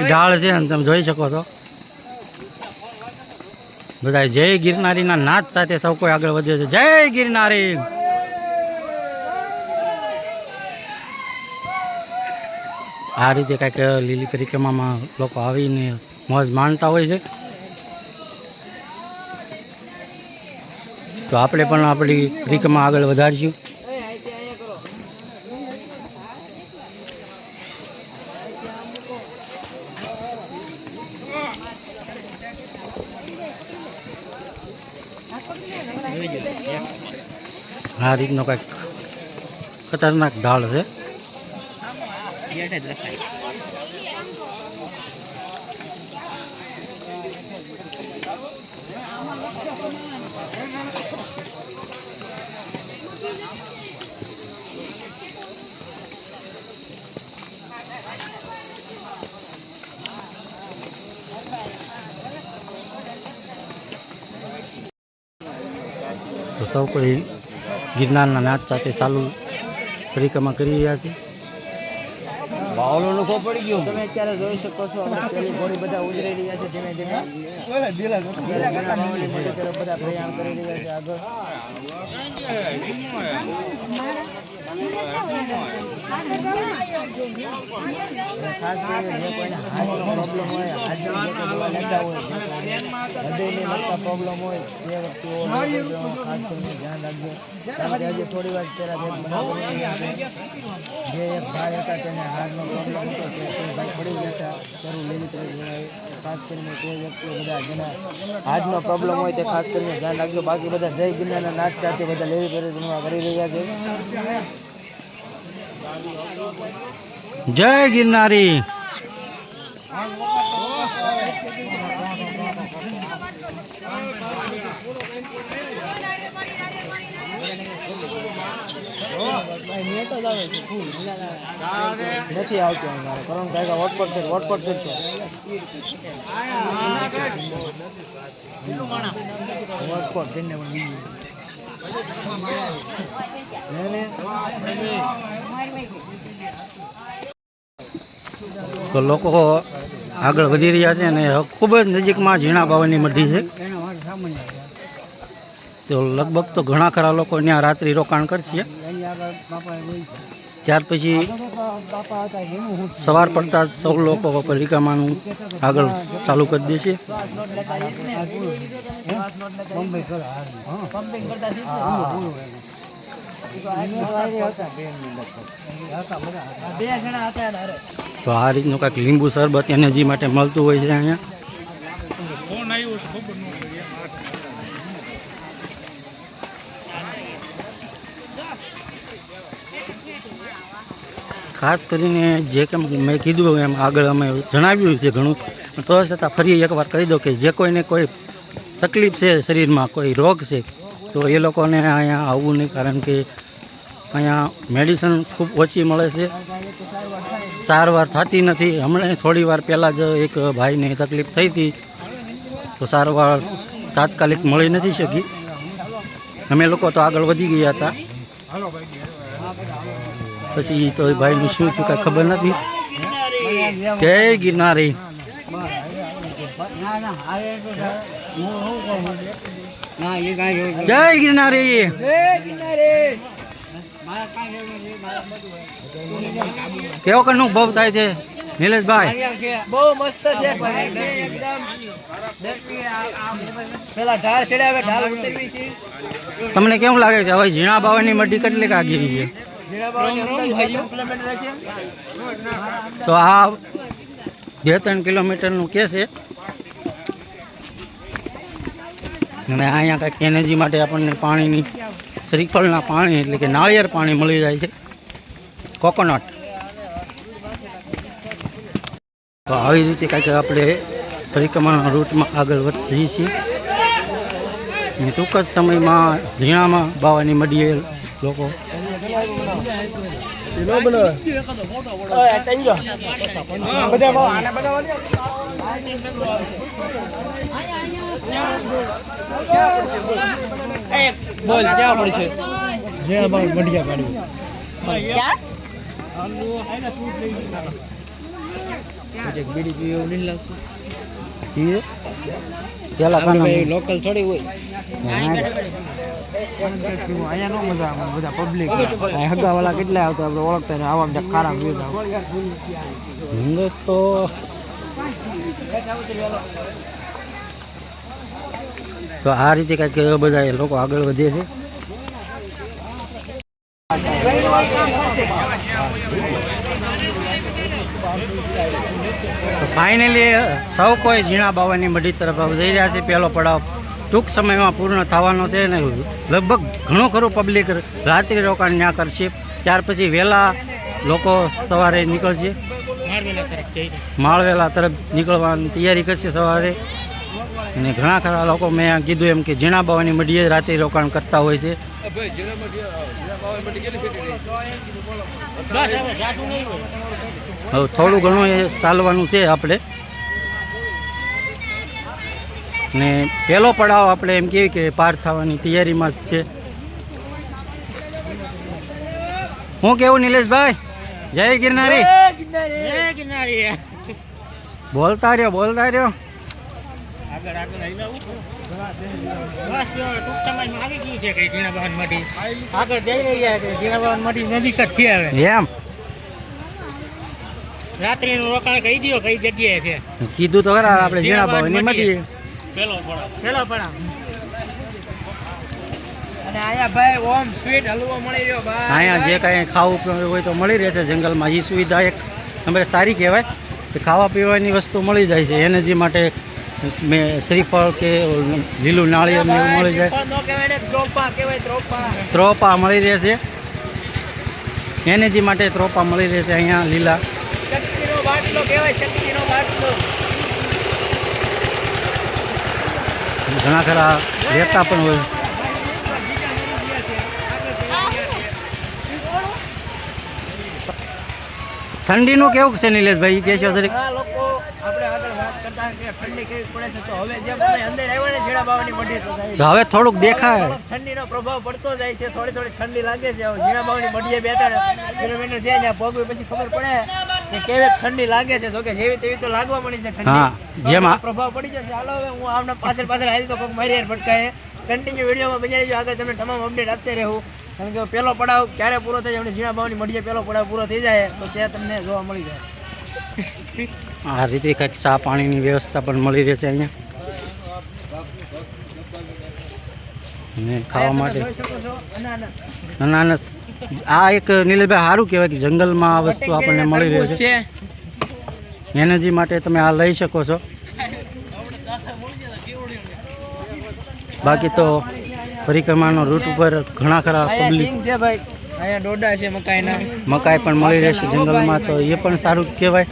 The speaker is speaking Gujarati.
ઢાળ છે ને તમે જોઈ શકો છો. બધા જય ગિરનારીના નાચ સાથે સૌ કોઈ આગળ વધે છે. જય ગિરનારી! આ રીતે કાંઈક લીલી પરિક્રમામાં લોકો આવીને મોજ માણતા હોય છે. તો આપણે પણ આપણી પરિક્રમા આગળ વધારીશું. આ રીતનો કંઈક ખતરનાક ઢાળ છે. તો સૌ કોઈ ગિરનારના નાચ સાથે ચાલુ પરિક્રમા કરી રહ્યા છે. તમે અત્યારે જોઈ શકો છો આપણે પેલી ઘોડી બધા ઉજરી રહ્યા છે ધીમે ધીમે. ઘણા બાવળી મોટી તરફ બધા પ્રયાણ કરી રહ્યા છે આગળ. પ્રોબ્લેમ હોય તે વ્યક્તિઓ ખાસ કરીને ધ્યાન રાખજો હજી થોડી વાર પહેલા જે એક ભાઈ હતા તેને હાર્ટનો પ્રોબ્લેમ હતો તે ભાઈ પડી ગયા હતા લીલી તરફ ખાસ કરીને કોઈ વ્યક્તિઓ બધા જેના હાર્ટનો પ્રોબ્લેમ હોય તે ખાસ કરીને ધ્યાન રાખજો. બાકી બધા જય ગિરનારના નાચ સાથે બધા લેવી પરિક્રમા કરી રહ્યા છે. જય ગિરનારી. નથી આવતો અમારે. કરણ વટપટ છે વટપટ છે વટપટ જઈને પણ બીજું. ને ને તો લોકો આગળ વધી રહ્યા છે અને ખૂબ જ નજીકમાં ઝીણા બાવાની મઢી છે તો લગભગ તો ઘણા ખરા લોકો ત્યાં રાત્રિ રોકાણ કરશે. ત્યાર પછી સવાર પડતા સૌ લોકો પરિક્રમાનું આગળ ચાલુ કરી દેશે બોમ્બે તો આ રીતનું કાંઈક લીંબુ શરબત એનર્જી માટે મળતું હોય છે અહીંયા. ખાસ કરીને જે કે મેં કીધું એમ આગળ અમે જણાવ્યું છે ઘણું. તો છતાં ફરી એકવાર કહી દો કે જે કોઈને કોઈ તકલીફ છે શરીરમાં, કોઈ રોગ છે, તો એ લોકોને અહીંયા આવવું નહીં કારણ કે અહીંયા મેડિસિન ખૂબ ઓછી મળે છે. ચાર વાર થતી નથી. હમણાં થોડી વાર પહેલાં જ એક ભાઈને તકલીફ થઈ હતી. તો સારવાર તાત્કાલિક મળી નથી શકી. અમે લોકો તો આગળ વધી ગયા હતા. પછી તો એ ભાઈનું શું થયું કાંઈ ખબર નથી. જય ગિરનારી. જય એવું જય ગિરનારી. કેવો કનું અનુભવ થાય છે? નિલેશભાઈ. બહુ મસ્ત છે પેલા ઢાળ ચડ્યા હવે ઢાળ ઉતરવી છે. તમને કેવું લાગે છે? હવે ઝીણા બાવાની મઢી કેટલી કાગીરી છે? તો આ બે ત્રણ કિલોમીટરનું કે છે? અને અહીંયા કાંઈક એનર્જી માટે આપણને પાણીની શ્રીફળના પાણી એટલે કે નાળિયેર પાણી મળી જાય છે. કોકોનટ. તો આવી રીતે કાંઈક આપણે પરિક્રમાના રૂટમાં આગળ વધીએ છીએ. ટૂંક જ સમયમાં ઝીણામાં બાવાની મડીએ લોકો. બોલ ક્યાં પડશે જે અમારે મઢિયા કાઢવી બીડી પીવી એવું નહીં લાગતું. પેલા લોકલ થોડી હોય. અહીંયા નો મજા આવે બધા પબ્લિક હગાવાલા કેટલા આવતા આપણે ઓળખતા ને આવા બધા ખારા પીતા તો તો આ રીતે કંઈક બધા લોકો આગળ વધે છે. ફાઇનલી સૌ કોઈ ઝીણા બાવાની મઢી તરફ જઈ રહ્યા છે. પહેલો પડાવ ટૂંક સમયમાં પૂર્ણ થવાનો છે ને લગભગ ઘણું ખરું પબ્લિક રાત્રિ રોકાણ ત્યાં કરશે. ત્યાર પછી વહેલા લોકો સવારે નીકળશે. માળવેલા તરફ નીકળવાની તૈયારી કરશે સવારે. અને ઘણા ખરા લોકો મેં કીધું એમ કે ઝીણા બાવાની મઢીએ રાત્રે રોકાણ કરતા હોય છે. હવે થોડું ઘણું એ ચાલવાનું છે આપણે. ને પહેલો પડાવ આપણે એમ કહીએ કે પાર થવાની તૈયારીમાં જ છે. હું કેવું નિલેશભાઈ? જય ગિરનારી. બોલતા રહ્યો બોલતા રહ્યો. આગળ આગળ બસ ટૂંક સમયમાં આવી ગયું છે કઈ જીણાબાવન મઢી. આગળ જઈ રહ્યા છે જીણાબાવન મઢી નજીક જ છે હવે. એમ? રાત્રિનું રોકાણ કહી દો કઈ જગ્યાએ છે. કીધું તો ખરા આપણે ઝીણા બાવાની મઢીએ પેલો પડા પેલો અને અહીંયા જે કાંઈ ખાવું પીવું હોય તો મળી રહે છે જંગલમાં. એ સુવિધા એક નંબરે સારી કહેવાય કે ખાવા પીવાની વસ્તુ મળી જાય છે. એનર્જી માટે મેં શ્રીફળ કે લીલું નાળિયેર એવું મળી જાય. ત્રોપા મળી રહે છે એનર્જી માટે ત્રોપા મળી રહે છે અહીંયા લીલા. ઘણા ખરા રહેતા પણ હોય. ઠંડીનું કેવું છે નિલેશભાઈ? કે છે જરીક. લોકો આપણે આગળ વાત કરતા કે ઠંડી કેવી પડે છે? તો હવે જેમ અમે અંદર આવ્યા ને જીણા બાવાની મઢી તો થાય. હવે થોડુંક દેખાય. ઠંડીનો પ્રભાવ પડતો જાય છે થોડી થોડી ઠંડી લાગે છે. હવે જીણા બાવાની મઢીએ બેઠા કિલોમીટર છે ને પગવી પછી ખબર પડે કે કેવી ઠંડી લાગે છે. તો કે જેવી તેવી તો લાગવા મળી છે ઠંડી. જેમ પ્રભાવ પડી જશે. હાલો હવે હું આમને પાછળ પાછળ આવી તો પગ મારી હારે ભટકાય કન્ટિન્યુ વિડીયોમાં બજારી રહેજો. આગળ તમે તમામ અપડેટ આપતે રહેવું કારણ કે પહેલો પડાવ ક્યારે પૂરો થઈ જાય? ઝીણા બાવાની મળીએ પહેલો પડાવ પૂરો થઈ જાય તો ત્યાં તમને જોવા મળી જાય. આ રીતે કંઈક ચા પાણીની વ્યવસ્થા પણ મળી રહેશે અહીંયા. અને ખાવા માટે અનાનસ. આ એક નિલેશભાઈ સારું કહેવાય કે જંગલમાં આ વસ્તુ આપણને મળી રહે છે. એનર્જી માટે તમે આ લઈ શકો છો. બાકી તો પરિક્રમાનો રૂટ ઉપર ઘણા ખરા પબ્લિક છે ભાઈ. અહીંયા ડોડા છે મકાઈના. મકાઈ પણ મળી રહેશે જંગલમાં તો એ પણ સારું કહેવાય.